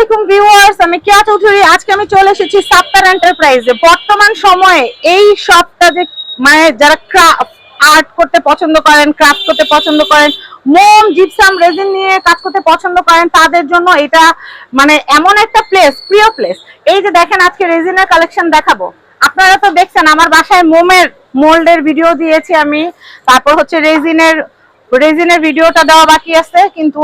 আলাইকুম ভিউয়ার্স, আমি কিয়া চৌধুরী। আজকে আমি চলে এসেছি সাপ্তার এন্টারপ্রাইজে বর্তমান সময়ে এই শপটা যে মানে যারা ক্রাফট আর্ট করতে পছন্দ করেন ক্রাফট করতে পছন্দ করেন, মোম জিপসাম রেজিন নিয়ে কাজ করতে পছন্দ করেন, তাদের জন্য এটা মানে এমন একটা প্লেস প্রিয় প্লেস এই যে দেখেন আজকে রেজিনের কালেকশন দেখাবো। আপনারা তো দেখছেন, আমার বাসায় মোমের মোল্ডের ভিডিও দিয়েছি আমি। তারপর হচ্ছে রেজিনের রেজিনের ভিডিওটা দেওয়া বাকি আছে কিন্তু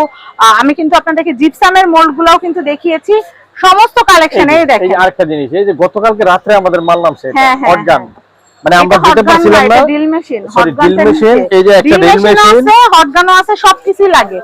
আমি কিন্তু আপনাদেরকে জিপসামের মোল্ড গুলাও কিন্তু দেখিয়েছি সমস্ত কালেকশন এই দেখেন এই আরেকটা জিনিস এই যে গতকালকে রাতে আমাদের মাল নামছে হ্যাঁ, হ্যাঁ, হটগান হ্যাঁ। মানে আমরা যেটা পারছিলাম না, ডিল মেশিন সরি machine, নিচে। এই যে একটা ডিল মেশিন আছে, hot ও আছে, সবকিছুই লাগে।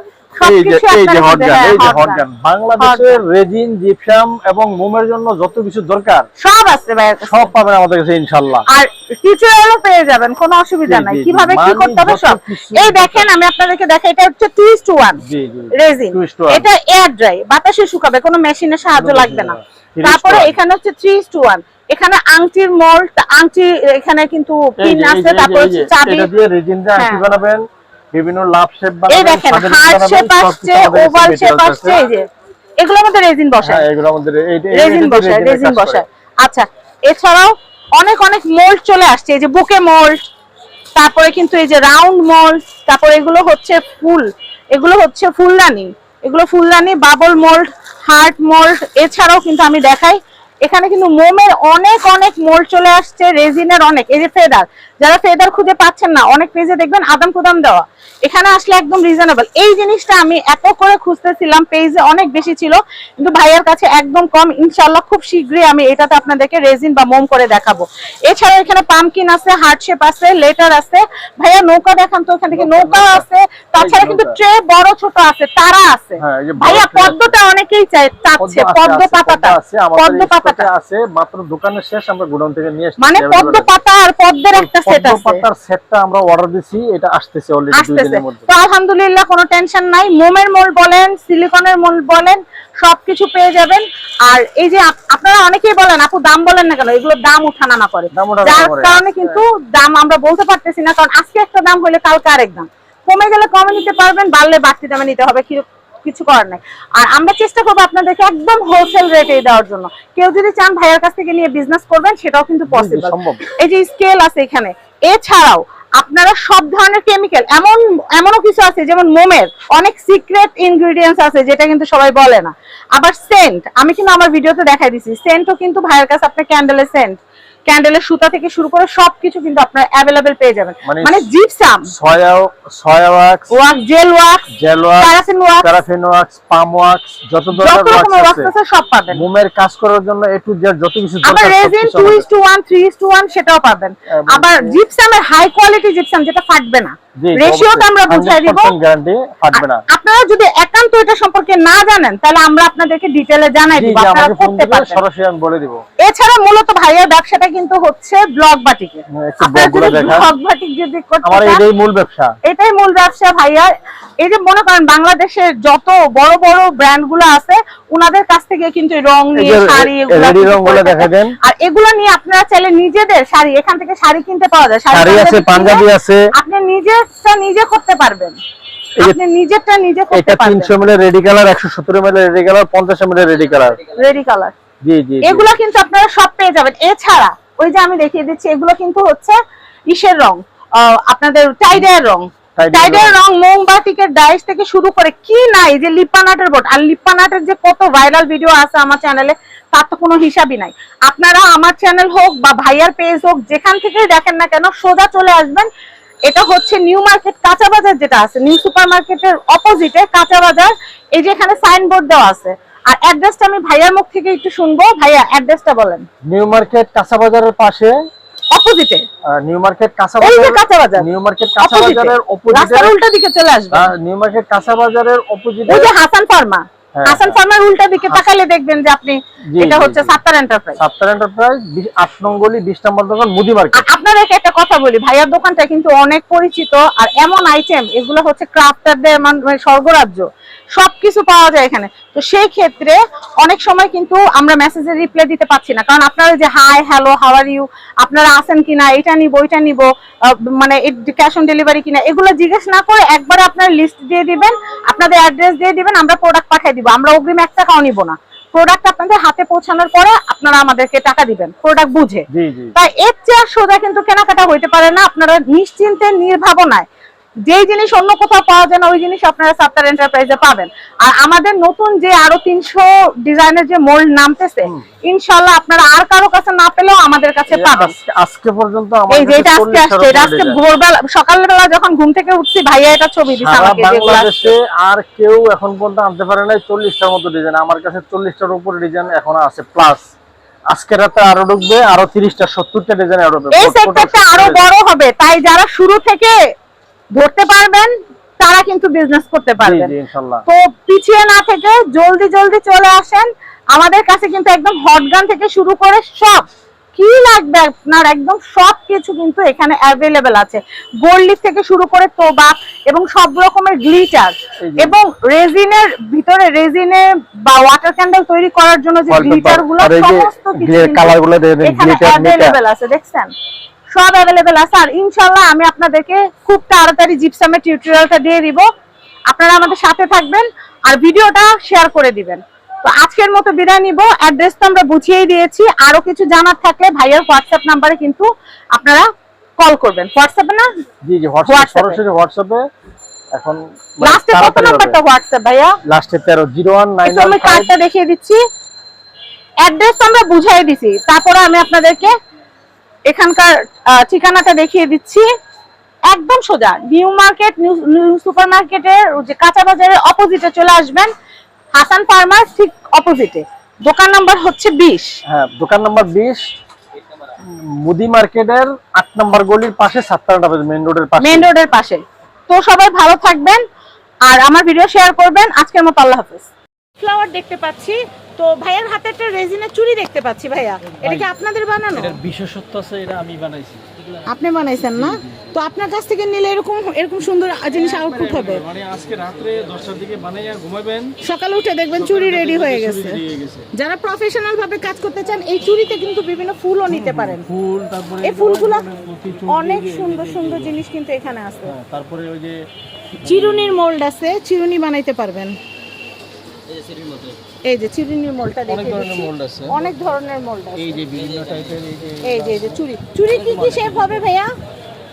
এই যে এই যে হটগান এই যে হটগান বাংলাদেশের রেজিন জিপসাম এবং মোমের জন্য যত কিছু দরকার সব আছে ভাইয়ের সব পাবেন আমাদের কাছে ইনশাআল্লাহ। আর টিচারও পেয়ে যাবেন কোনো অসুবিধা নাই। জি, জি। কীভাবে কি করতে হবে সব। এই দেখেন আমি আপনাদেরকে দেখাই এটা হচ্ছে twist one G G resin. এটা এয়ার ড্রাই বাতাসে শুকাবে কোনো মেশিনের সাহায্য লাগবে না। তারপরে এখানে হচ্ছে থ্রি টু ওয়ান এখানে আংটির মোল্ড আংটি এখানে কিন্তু এই পিন আছে যে, এই যে, তারপর এই হচ্ছে যে, চাবি। এটা দিয়ে রেজিন দিয়ে আংটি। বানাবেন। বিভিন্ন লাভ শেপ এই দেখেন হার্ট শেপ আসছে ওভাল শেপ আসছে এই যে। এগুলোর মধ্যে রেজিন বসায়। হ্যাঁ রেজিন রেজিন আচ্ছা এছাড়াও অনেক অনেক মোল্ড চলে আসছে এই যে বুকে মোল্ড তারপরে কিন্তু এই যে রাউন্ড মোল্ড তারপরে এগুলো হচ্ছে ফুল। এগুলো হচ্ছে ফুলদানি। এগুলো ফুলদানি বাবল মোল্ড হার্ট মোল্ড এছাড়াও কিন্তু আমি দেখাই। এখানে কিন্তু মোমের অনেক অনেক মোল্ড চলে আসছে রেজিনের অনেক। এই যে ফেদার যারা ফেদার খুঁজে পাচ্ছেন না অনেক পেজে দেখবেন আদান প্রদান দেওয়া। এখানে আসলে একদম রিজনেবল এই জিনিসটা আমি এত করে খুঁজতেছিলাম পেজে অনেক বেশি ছিল কিন্তু ভাইয়ার কাছে একদম কম। ইনশাল্লাহ খুব শীঘ্রই আমি এটাতে আপনাদেরকে রেজিন বা মোম করে দেখাবো। এছাড়াও এখানে পামকিন আছে হার্ট শেপ আছে লেটার আছে। ভাইয়া নৌকা দেখান তো এখান থেকে নৌকা আছে তাছাড়া কিন্তু ট্রে বড় ছোট আছে তারা আছে। হ্যাঁ, ভাইয়া পদ্মটা অনেকেই চায় চাচ্ছে পদ্ম পাতাটা পদ্ম পাতাটা। আছে মাত্র দোকানের শেষ আমরা গোডাউন থেকে নিয়ে মানে পদ্ম পাতা আর পদ্মের একটা সেট আছে। পাতার সেটটা আমরা অর্ডার দিছি এটা আসতেছে অলরেডি দুই দিনের মধ্যে। তো আলহামদুলিল্লাহ কোনো টেনশন নাই। মোমের মোল বলেন সিলিকনের মোল বলেন সবকিছু পেয়ে যাবেন। আর এই যে আপনারা অনেকেই বলেন আপু দাম বলেন না কেন? এগুলোর দাম উঠানামা করে। যার কারণে। কিন্তু দাম আমরা বলতে পারতেছি না কারণ আজকে একটা দাম হলে কালকে আরেক দাম। কমে গেলে কমে নিতে পারবেন বাড়লে বাড়তি দামে নিতে হবে কিছু করার নাই। আর আমরা চেষ্টা করব আপনাদেরকে একদম হোলসেল রেটে দেওয়ার জন্য। কেউ যদি চান ভাইয়ের কাছ থেকে নিয়ে বিজনেস করবেন সেটাও কিন্তু পসিবল এই যে স্কেল আছে এখানে এছাড়াও আপনারা সব ধরনের কেমিক্যাল এমন, এমনও কিছু আছে, যেমন মোমের, অনেক সিক্রেট ইনগ্রিডিয়েন্টস আছে, যেটা কিন্তু সবাই বলে না। আবার সেন্ট আমি কিন্তু আমার ভিডিওতে দেখাই দিছি। সেন্টও কিন্তু ভাইয়ের কাছে আপনার ক্যান্ডেলের সেন্ট ক্যান্ডেলের সুতা থেকে শুরু করে সবকিছু কিন্তু আপনার অ্যাভেলেবেল পেয়ে যাবেন। মানে- মানে gypsum soya soya wax wax gel wax gel wax paraffin wax paraffin wax palm wax যত ধরনের ওয়াক্স আছে সব পাবেন। মোমের কাজ করার জন্য এ টু জেড যত কিছু আবার দরকার resin three is to one সেটাও পাবেন। আবার জিপসামের হাই কোয়ালিটি জিপসাম যেটা ফাটবে না। রেশিওটা আমরা বুঝাই দিব। 100% গ্যারান্টি ফাটবে না। আপনারা যদি একান্ত এটা সম্পর্কে না জানেন তাহলে আমরা আপনাদেরকে ডিটেলে জানাই দিব আপনারা করতে পারবেন। সরাসরি আমি বলে দিব। এছাড়া মূলত ভাইয়ের ব্যবসাটা কিন্তু হচ্ছে ব্লগ বাটিকে। একটু আপনারা blog গুলো যদি দেখান। ব্লগ বাটিক যদি করতে আমার এটাই মূল ব্যবসা। এটাই মূল ব্যবসা ভাইয়ার এই যে মনে করেন বাংলাদেশের যত বড় বড় ব্র্যান্ডগুলো আছে উনাদের কাছ থেকে কিন্তু রং নিয়ে শাড়ি এগুলো দেখা দেন। আর এগুলো নিয়ে আপনারা চাইলে নিজেদের শাড়ি এখান থেকে শাড়ি কিনতে পাওয়া যায়। শাড়ি আছে পাঞ্জাবি আছে। আপনি নিজেরটা নিজে করতে পারবেন। আপনি নিজেরটা নিজে করতে এটা পারবেন। তিনশো মিলের রেডি কালার একশো সত্তর মিলের রেডি কালার পঞ্চাশ মিলের ready colour. Ready colour. G G. এগুলো কিন্তু আপনারা সব পেয়ে যাবেন। এছাড়া ওই যে আমি দেখিয়ে দিচ্ছি এগুলো কিন্তু হচ্ছে ইসের রং আপনাদের টাইডের রং। Tide-এর রং। রং মোমবাতিকের ডাইস থেকে শুরু করে কি নাই যে লিপানাটের বোর্ড। আর লিপানাটের যে কত ভাইরাল ভিডিও আছে আমার চ্যানেলে তার তো কোনো হিসাবই নাই। আপনারা আমার চ্যানেল হোক বা ভাইয়ার পেজ হোক যেখান থেকেই দেখেন না কেন সোজা চলে আসবেন। এটা হচ্ছে নিউ মার্কেট কাঁচা বাজার যেটা আছে নিউ সুপার মার্কেটের অপোজিটে কাঁচা বাজার। এই যে এখানে সাইনবোর্ড দেওয়া আছে। আর অ্যাড্রেসটা আমি ভাইয়ার মুখ থেকে একটু শুনব। ভাইয়া অ্যাড্রেসটা বলেন। নিউ মার্কেট কাঁচা বাজারের পাশে। অপোজিটে নিউ মার্কেট কাঁচা এই যে বাজার কাঁচা বাজার। নিউ মার্কেট কাঁচা বাজারের অপোজিটে রাস্তার উল্টা দিকে চলে আসবে নিউ মার্কেট কাঁচা বাজারের অপোজিটে ওই যে হাসান ফার্মা। হাসান হ্যাঁ। ফার্মার উল্টা দিকে তাকালে দেখবেন যে আপনি এটা হচ্ছে সাত্তার এন্টারপ্রাইজ সাপ্তার এন্টারপ্রাইজ বিশ- আট নঙ্গলি বিশ নম্বর দোকান মুদি মার্কেট আপনাদেরকে একটা কথা বলি ভাইয়ার দোকানটা কিন্তু অনেক পরিচিত আর এমন আইটেম এগুলো হচ্ছে ক্রাফটারদের মানে স্বর্গরাজ্য সবকিছু পাওয়া যায় এখানে। তো সেই ক্ষেত্রে অনেক সময় কিন্তু আমরা মেসেজের রিপ্লাই দিতে পারছি না কারণ আপনারা যে hi hello how are you আপনারা আছেন কিনা এটা নিব ওইটা নিব মানে ক্যাশ অন ডেলিভারি কিনা এগুলো জিজ্ঞেস না করে একবারে আপনার লিস্ট দিয়ে দিবেন আপনাদের অ্যাড্রেস দিয়ে দিবেন আমরা প্রোডাক্ট পাঠিয়ে দিব। আমরা অগ্রিম এক টাকাও নিব না। প্রোডাক্ট আপনাদের হাতে পৌঁছানোর পরে আপনারা আমাদেরকে টাকা দিবেন। প্রোডাক্ট বুঝে। তাই এর চেয়ে সোজা কিন্তু কেনাকাটা হইতে পারে না। আপনারা নিশ্চিন্তে নির্ভাবনায় যেই জিনিস অন্য কোথাও পাওয়া যায় না ওই জিনিস আপনারা সাত্তার এন্টারপ্রাইজে পাবেন। আর আমাদের নতুন যে আরও তিনশো ডিজাইনের যে মোল্ড নামতেছে ইনশাল্লাহ আপনারা আর কারও কাছে না পেলেও আমাদের কাছে পাবেন। আজকে- পর্যন্ত এই যে এটা আজকে আসছে এটা আজকে ভোরবেলা সকালবেলা যখন ঘুম থেকে উঠছি ভাইয়া এটা ছবি দিছে আমাকে। বাংলাদেশে আর কেউ এখন পর্যন্ত আনতে পারে নাই চল্লিশটার মতো ডিজাইন আমার কাছে চল্লিশটার উপরে ডিজাইন এখন আছে প্লাস আজকে রাতে আরও ঢুকবে আরও তিরিশটা সত্তরটা ডিজাইন আরও ঢুকবে। এই সেক্টরটা আরও বড় হবে। তাই যারা শুরু থেকে ধরতে পারবেন তারা কিন্তু বিজনেস করতে পারবেন। তো পিছিয়ে না থেকে জলদি জলদি চলে আসেন। আমাদের কাছে কিন্তু একদম হট গান থেকে শুরু করে সব। কি লাগবে আপনার? একদম সব কিছু কিন্তু এখানে অ্যাভেলেবেল আছে। গোল্ড লিফ থেকে শুরু করে তোবাক এবং সব রকমের গ্লিটার এবং রেজিনের ভিতরে রেজিনে বা ওয়াটার ক্যান্ডেল তৈরি করার জন্য যে গ্লিটারগুলো সমস্ত কিছু এখানে। অ্যাভেলেবেল আছে দেখছেন? সব অ্যাভেলেবেল আছে। আর ইনশাল্লাহ আমি আপনাদেরকে খুব তাড়াতাড়ি জিপসামের টিউটোরিয়ালটা দিয়ে দিব। আপনারা আমাদের সাথে থাকবেন আর ভিডিওটা শেয়ার করে দিবেন। তো আজকের মতো বিদায় নিব। অ্যাড্রেস তো আমরা বুঝিয়েই দিয়েছি। আরও কিছু জানার থাকলে ভাইয়ের হোয়াটসঅ্যাপ নাম্বারে কিন্তু আপনারা কল করবেন। হোয়াটসঅ্যাপে না? জি জি হোয়াটসঅ্যাপ সরাসরি হোয়াটসঅ্যাপে এখন লাস্টে কত নাম্বারটা হোয়াটসঅ্যাপ ভাইয়া? লাস্টে তেরো জিরো ওয়ান নাইন একটু আমি কার্ডটা দেখিয়ে দিচ্ছি। অ্যাড্রেস আমরা বুঝাই দিছি। তারপরে আমি আপনাদেরকে এখানকার ঠিকানাটা দেখিয়ে দিচ্ছি। একদম সোজা নিউ মার্কেট নিউ সুপার মার্কেটের যে কাঁচা বাজারের অপোজিটে চলে আসবেন। হাসান ফার্মার ঠিক অপোজিটে দোকান নাম্বার হচ্ছে বিশ। হ্যাঁ দোকান নাম্বার বিশ মুদি মার্কেটের আট নম্বর গলির পাশে সাতটা মেন রোডের পাশে। মেন রোডের পাশে। তো সবাই ভালো থাকবেন আর আমার ভিডিও শেয়ার করবেন। আজকের মতো আল্লাহ হাফেজ। ফ্লাওয়ার দেখতে পাচ্ছি। তো ভাইয়ার হাতে একটা রেজিনের চুড়ি দেখতে পাচ্ছি ভাইয়া। এটা কি আপনাদের বানানো? এটার বিশেষত্ব আছে এটা আমি বানাইছি। আপনি বানাইছেন না? তো আপনার কাছ থেকে নিলে এরকম এরকম সুন্দর জিনিস আউটপুট হবে। মানে আজকে রাত্রে দশটার দিকে বানাইয়া ঘুমাবেন। সকালে উঠে দেখবেন চুড়ি রেডি হয়ে গেছে। যারা প্রফেশনাল ভাবে কাজ করতে চান এই চুড়িতে কিন্তু বিভিন্ন ফুলও নিতে পারেন। ফুল তারপরে এই ফুলগুলো অনেক সুন্দর সুন্দর জিনিস কিন্তু এখানে আছে। হ্যাঁ, তারপরে ওই যে চিরুনির মোল্ড আছে চিরুনি বানাইতে পারবেন। এই যে চিরুনির মোল্ডটা অনেক দেখে ধরনের মোল্ড আছে। অনেক ধরনের মোল্ড আছে। এই যে বিভিন্ন টাইপের এই যে এই যে এই যে চুড়ি। চুড়ি কি কি শেপ হবে ভাইয়া?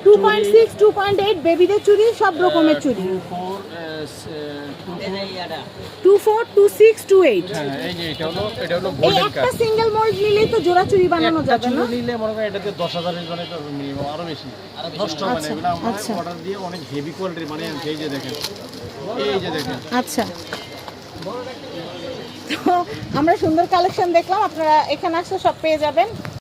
2.6 2.8 বেবিদের চুড়ি সব রকমের চুড়ি। Four two four two six two eight হ্যাঁ এই যে এটা হলো এটা হলো গোল্ডেন একটা সিঙ্গেল মোল্ড নিলেই তো জোড়া চুড়ি বানানো যাবে না? নিলে মনে করেন এটাতে দশ হাজারের মিনিমাম আরও বেশি। নষ্ট হবে না এগুলো আমরা। অর্ডার দিয়ে অনেক হেভি কোয়ালিটির এই যে দেখেন। এই যে দেখেন। আচ্ছা। তো আমরা সুন্দর কালেকশন দেখলাম আপনারা এখানে আসলে সব পেয়ে যাবেন।